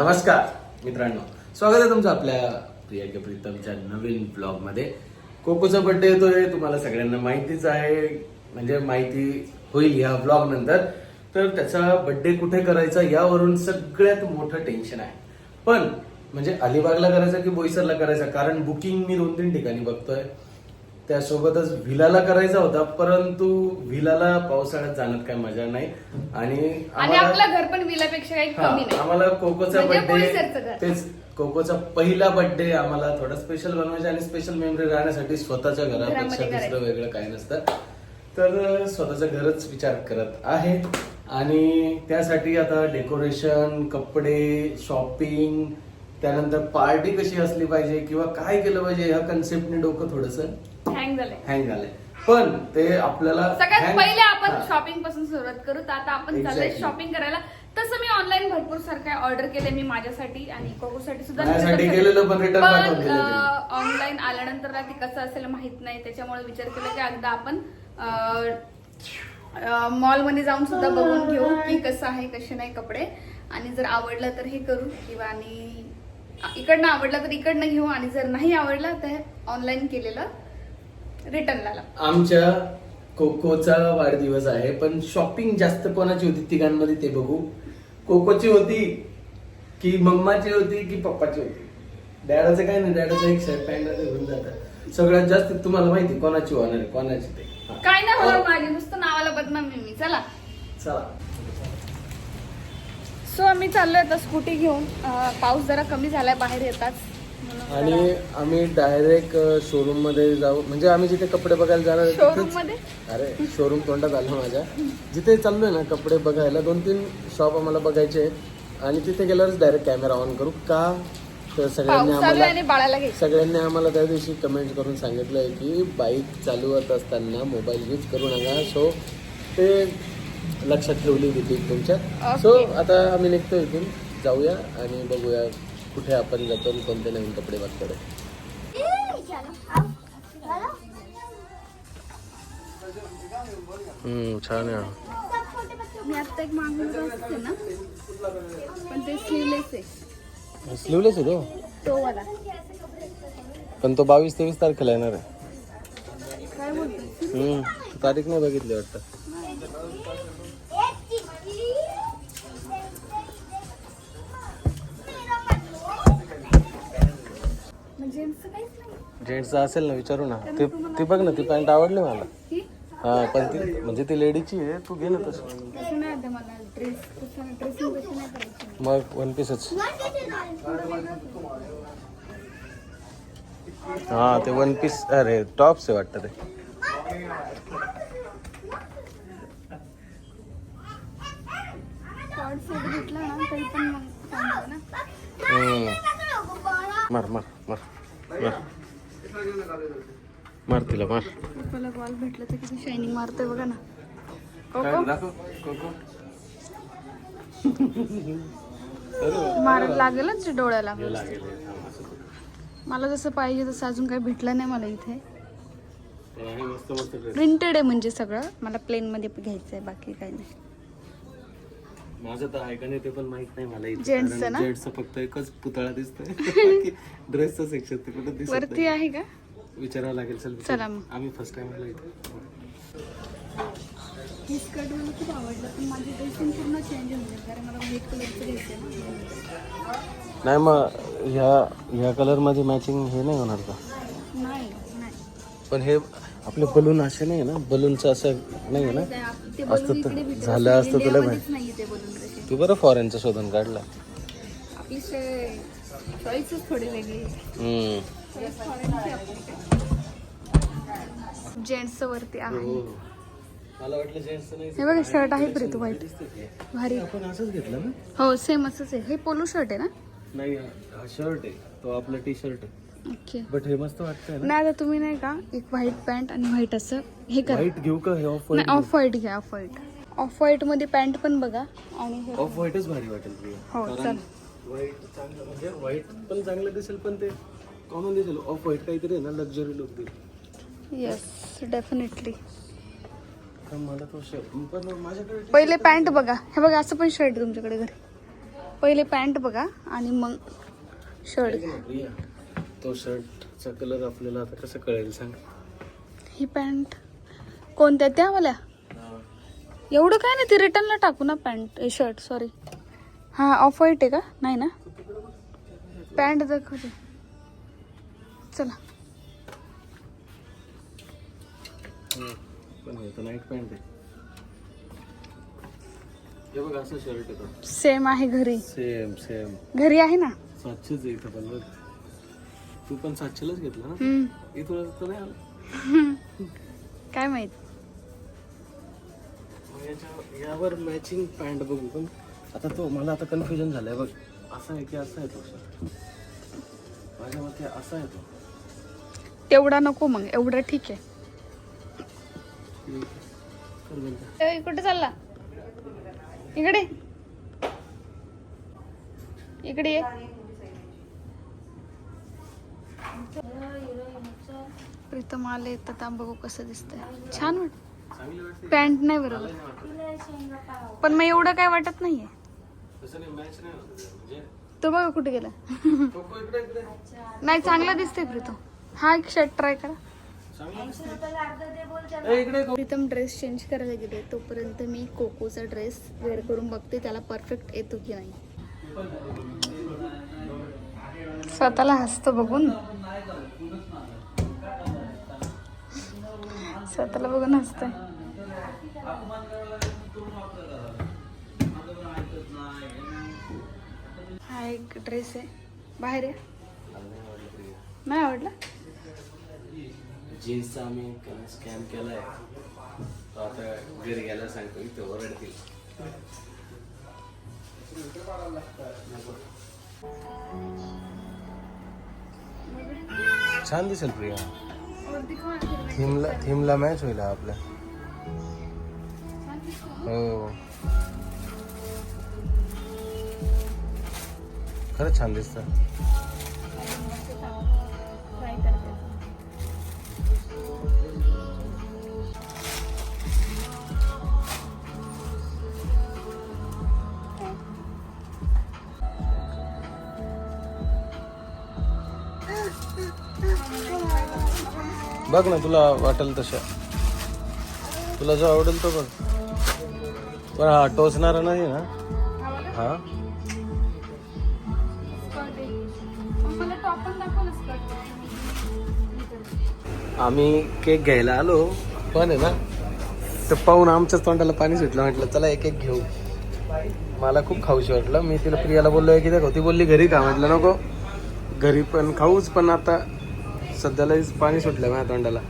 नमस्कार मित्रांनो. स्वागत आहे तुमचं आपल्या प्रिया प्रीतमच्या नवीन ब्लॉगमध्ये कोकोचा बड्डे येतोय तुम्हाला सगळ्यांना माहितीच आहे. म्हणजे माहिती होईल ह्या ब्लॉग नंतर. तर त्याचा बड्डे कुठे करायचा यावरून सगळ्यात मोठं टेन्शन आहे. पण म्हणजे अलिबागला करायचा की बोईसरला करायचा? कारण बुकिंग मी दोन तीन ठिकाणी बघतोय. त्यासोबतच व्हिलाला करायचा होता परंतु व्हिलाला पावसाळ्यात जाण्यात काय मजा नाही आणि आणि आम्हाला- आपलं घर पण विलापेक्षा काही हा, कमी नाही आम्हाला कोकोचा म्हणजे बर्थडे घर. तेच कोकोचा पहिला बर्थडे आम्हाला थोडा स्पेशल बनवायचा आणि स्पेशल मेमरी राहण्यासाठी स्वतःच्या घरापेक्षा घरामध्ये दुसरं करायचं. वेगळं काही नसतं तर स्वतःचं घरच विचार करत आहे आणि त्यासाठी आता डेकोरेशन कपडे शॉपिंग त्यानंतर पार्टी कशी असली पाहिजे किंवा काय केलं पाहिजे ह्या कन्सेप्टने डोकं थोडस हँग झालंय. हँग झालंय. पण ते आपल्याला सगळ्यात hang- पहिले आपण हा. शॉपिंगपासून सुरुवात करू तर आता आपण चाललोय Exactly. शॉपिंग करायला. तसं मी ऑनलाईन भरपूर सारखं ऑर्डर केले मी माझ्यासाठी आणि कोकोसाठी सुद्धा माझ्यासाठी केलेलं पण return पाठवून दिलं त्यांनी. ऑनलाईन आल्यानंतर ना ते कसं असेल माहीत नाही. त्याच्यामुळे विचार केला की एकदा आपण मॉलमध्ये जाऊन सुद्धा बघून घेऊ की कसं आहे कसे नाही कपडे. आणि जर आवडलं तर हे करू. किंवा आणि इकडनं आवडलं तर इकडनं घेऊ. आणि जर नाही आवडलं तर ऑनलाईन केलेलं. रिटर्न लाला आमच्या कोकोचा वाढदिवस आहे पण शॉपिंग जास्त कोणाची होती तिघांमध्ये ते बघू. कोकोची होती की मम्माची होती की पप्पाची होती? डॅडाचं काय नाही डॅडाचं एक शर्ट पॅन्ट घेऊन जातात. सगळ्यात जास्त तुम्हाला माहिती कोणाची होणार आहे कोणाची ते. हा. काय नाही होणार माझी नुसतं नावाला बदनामी मी. चला. चला. सो आम्ही चाललोय आता स्कूटी घेऊन. पाऊस जरा कमी झालाय बाहेर येतात आणि आम्ही डायरेक्ट शोरूममध्ये जाऊ. म्हणजे आम्ही जिथे कपडे बघायला जाणार आहे तिथेच-? अरे शोरूम तोंडात आलं माझ्या. जिथे चाललोय ना कपडे बघायला दोन तीन शॉप आम्हाला बघायचे आहेत. आणि तिथे गेल्यावरच डायरेक्ट कॅमेरा ऑन करू. का? तर सगळ्यांनी पाऊस चालू आहे आणि आम्हाला बाळाला घ्यायचं सगळ्यांनी आम्हाला त्या दिवशी कमेंट करून सांगितलंय की बाईक चालवत असताना मोबाईल यूज करू नका. सो ते लक्षात ठेवली होती तुमच्या Okay. सो आता आम्ही निघतो इथून. जाऊया आणि बघूया कुठे आपण जातो आणि कोणते नवीन कपडे हम्म छान आहे. मी आता एक मागून असते ना. पण ते स्लीवलेस आहे. स्लीवलेस आहे तो? तो वाला. पण तो बावीस तेवीस तारखेला येणार आहे. काय बोलतो? तारीख नाही बघितली वाटतं. जेंट्सचं असेल ना विचारू ना. ते ती बघ ना ती पॅन्ट आवडली मला. ही? पण ती म्हणजे ती लेडीची आहे तू घे ना तसं. मग वन पीसच हा ते वन पीस अरे टॉप्स आहे वाटतं ते. मार मार मार. मार तिला मार. पप्पाला बॉल भेटलं तर किती शायनिंग मारतोय बघा ना. कोको. मारायला लागेलच डोळ्याला. मला जसं पाहिजे तसं अजून काही भेटलं नाही मला इथे. प्रिंटेड आहे म्हणजे सगळं. मला प्लेन मध्ये घ्यायचं आहे बाकी काही नाही. माझं तर आहे का नाही ते पण माहीत नाही मला इथे. Gents चं कारण ना? gents चं फक्त एकच पुतळा दिसतोय ड्रेसचं सेक्शन ते कुठं दिसत वरती नाही. आहे का विचारावं लागेल चल चला मग. आम्ही फर्स्ट टाइम आलो इथे हे स्कर्ट मला खूप आवडलं पण माझी ड्रेसिंग पूर्ण चेंज होऊन जाईल कारण मला व्हाईट कलरचं घ्यायचं आहे ना नाही मग ह्या ह्या कलरमध्ये मॅचिंग हे नाही होणार का नाही नाही पण हे आपले बलून असे नाही ना बलूनचं असं नाही आहे ना ते असतं तर- इकडे भेटत झालं. असतं तुला इंडियामध्येच नाहीये ते बरं फॉरेनचं शोधून काढला. आपली चॉईसच थोडी वेगळी. जेंट्सचं वरती आहे. हो. मला वाटलं जेंट्सचं नाही. हे बघा शर्ट आहे प्रीतू व्हाईट भारी. आपण असंच घेतलं ना? हो सेम असंच आहे. हे पोलो शर्ट आहे ना? नाही हा शर्ट आहे. तो आपला टी शर्ट आहे. ओके बट हे मस्त वाटतंय ना? नाही आता तुम्ही नाही का एक व्हाईट पॅन्ट आणि व्हाईट असं हे करा. व्हाईट घेऊ का? हे ऑफ नाही ऑफ व्हाईट घ्या ऑफ व्हाईट ऑफ व्हाईटमध्ये पॅन्ट पण बघा. आणि हे ऑफ व्हाईटच भारी वाटेल हो कारण चल. व्हाईट चांगलं म्हणजे व्हाईट पण चांगलं दिसेल पण ते कॉमन दिसेल. ऑफ व्हाईट काहीतरी आहे ना लक्झरी लुक देईल. येस डेफिनेटली तर मला तो शर्ट पण माझ्याकडे पहिले पॅन्ट बघा. हे बघा असं पण शर्ट तुमच्याकडे घरी. पहिले पॅन्ट बघा आणि मग शर्ट प्रिया, तो शर्टचा कलर आपल्याला आता कसं कळेल सांग. ही पॅन्ट कोणत्या? त्या वाल्या एवढं काय नाही ते रिटर्नला टाकू ना पॅन्ट शर्ट सॉरी हां ऑफ व्हाईट आहे का? नाही ना? पॅन्ट दाखवते चला. सेम आहे. घरी. सेम सेम घरी आहे ना? सातशेच आहे इथं पण बघ. तू पण सातशेलाच घेतला ना? हम्म. इथून तर नाही आलं. काय माहीत? याच्या यावर मॅचिंग पॅन्ट बघू पण आता तो मला आता कन्फ्युजन झालंय बघ. असा आहे की असा आहे तो माझ्या मते असा आहे तो. तेवढा नको मग एवढं ठीक आहे. ए, कुठे चालला. इकडे. इकडे ये. प्रीतम आले तर बघू कसं दिसतंय. छान वाटते. पॅन्ट नाही बरोबर. पण मग एवढं काय वाटत नाहीये. ते. म्हणजे तो बघा कुठे गेला. कोको इकडे इकडे? नाही चांगला दिसतोय प्रीतम. हा एक शर्ट ट्राय करा. प्रीतम ड्रेस चेंज करायला गेले. तोपर्यंत मी कोकोचा ड्रेस वेअर करून बघते त्याला परफेक्ट येतो की नाही. स्वतःला हसतो बघून. स्वतःला बघून हसतोय. हा एक ड्रेस आहे. बाहेर आहे नाही आवडला जीन्सचा आम्ही स्कॅन केलाय. तो आता घरी गेला सांगतो इथं ओरडतील. छान दिसेल प्रिया. थीमला थीमला मॅच होईल आपल्या. हो. खरंच छान दिसतं. ट्राय करते बघ ना तुला वाटेल तशा. तुला जो आवडेल तो बघ. पण हा टोचणारा नाही ना? हा? ना आम्ही केक घ्यायला आलो. पण आहे ना तर पाहून आमच्याच तोंडाला पाणी सुटलं. म्हटलं चला एक एक घेऊ. मला खूप खाऊशी वाटलं. मी तिला प्रियाला बोललो की त्या ती बोलली घरी खा. म्हटलं नको. घरी पण खाऊच पण आता सध्याला पाणी सुटलं माझ्या तोंडाला.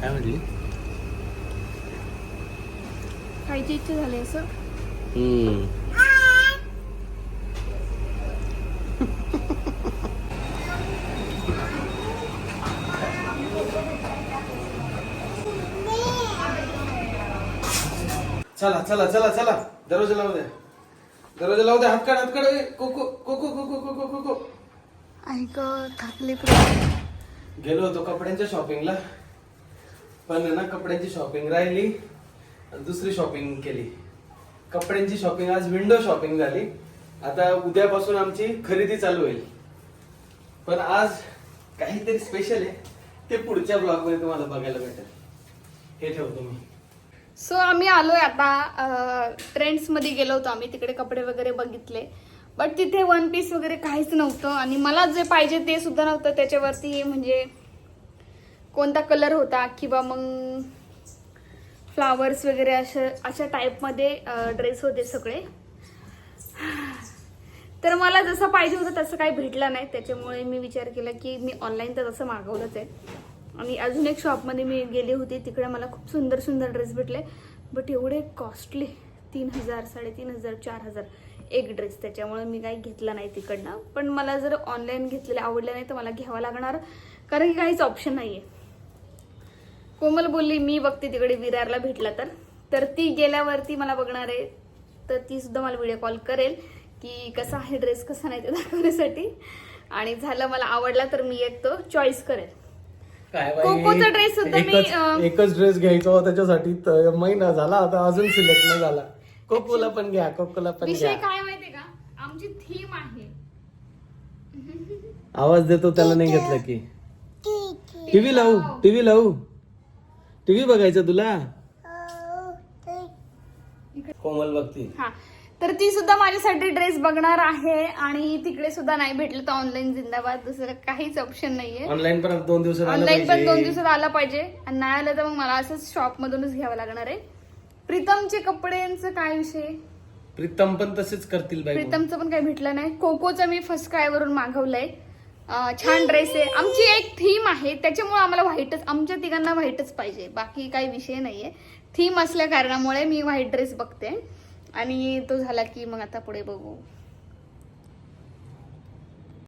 काय म्हटली खायची इच्छा झाली असं? हम्म. चला चला चला चला. दरवाजा लावू द्या. दरवाजा लावू द्या. हात काढ हात काढ. ए, कोको कोको कोको कोको कोको. ऐक थकले. गेलो होतो कपड्यांच्या शॉपिंगला पण ना कपड्यांची शॉपिंग राहिली. दुसरी शॉपिंग केली. कपड्यांची शॉपिंग आज विंडो शॉपिंग झाली. आता उद्यापासून आमची खरेदी चालू होईल. पण आज काहीतरी स्पेशल आहे. ते पुढच्या ब्लॉगमध्ये तुम्हाला बघायला भेटेल. हे ठेवतो मी सो आम्ही आलोय आता ट्रेंड्समध्ये गेलो होतो आम्ही. तिकडे कपडे वगैरे बघितले. बट तिथे वन पीस वगैरे काहीच नव्हतं. आणि मला जे पाहिजे ते सुद्धा नव्हतं. त्याच्यावरती म्हणजे कोणता कलर होता किंवा मग फ्लावर्स वगैरे अशा अशा टाईपमध्ये ड्रेस होते सगळे. तर मला जसं पाहिजे होतं तसं काही भेटलं नाही. त्याच्यामुळे मी विचार केला की मी ऑनलाईन तर तसं मागवलंच आहे. आणि अजून एक शॉपमध्ये मी गेली होती. तिकडे मला खूप सुंदर सुंदर ड्रेस भेटले. बट एवढे कॉस्टली तीन हजार साडेतीन हजार चार हजार एक ड्रेस त्याच्यामुळे मी काही घेतला नाही तिकडनं. पण मला जर ऑनलाईन घेतलेले आवडले नाही तर मला घ्यावं लागणार. कारण की काहीच ऑप्शन नाही आहे कोमल बोलली मी बघते तिकडे विरारला भेटला तर. तर ती गेल्यावरती मला बघणार आहे. तर ती सुद्धा मला व्हिडिओ कॉल करेल की कसा आहे ड्रेस कसा नाही ते दाखवण्यासाठी. आणि झालं मला आवडला तर मी एक तो चॉईस करेल. काय कोकोचा dress सुद्धा मी, एकच ड्रेस घ्यायचा होता त्याच्यासाठी त- महिना झाला आता अजून सिलेक्ट नाही झाला. कोकोला पण घ्या कोकोला पण विषय घ्या. काय माहितीये का? आमची थीम आहे. आवाज देतो त्याला नाही घेतलं की. टीव्ही लावू टीव्ही लावू. टीव्ही बघायचं तुला? कोमल बघती हा. तर ती सुद्धा माझ्यासाठी ड्रेस बघणार आहे आणि तिकडे सुद्धा नाही भेटलं तर ऑनलाईन जिंदाबाद. दुसरं काहीच ऑप्शन नाहीये. ऑनलाईन पण दोन दिवसात आलं ऑनलाईन पण दोन पाहिजे दिवसात आला पाहिजे. आणि नाही आलं तर मग मला असंच शॉप मधूनच घ्यावं लागणार आहे. प्रीतमचे कपड्यांचं काय विषय? प्रीतम पण तसेच करतील बाई. प्रीतमचं पण काही भेटलं नाही. कोकोचं मी फर्स्ट क्राय वरून मागवलंय? छान ड्रेस आहे. आमची एक थीम आहे. त्याच्यामुळे आम्हाला व्हाईटच आमच्या तिघांना व्हाईटच पाहिजे. बाकी काही विषय नाहीये. थीम असल्या कारणामुळे मी व्हाईट ड्रेस बघते. आणि तो झाला की मग आता पुढे बघू.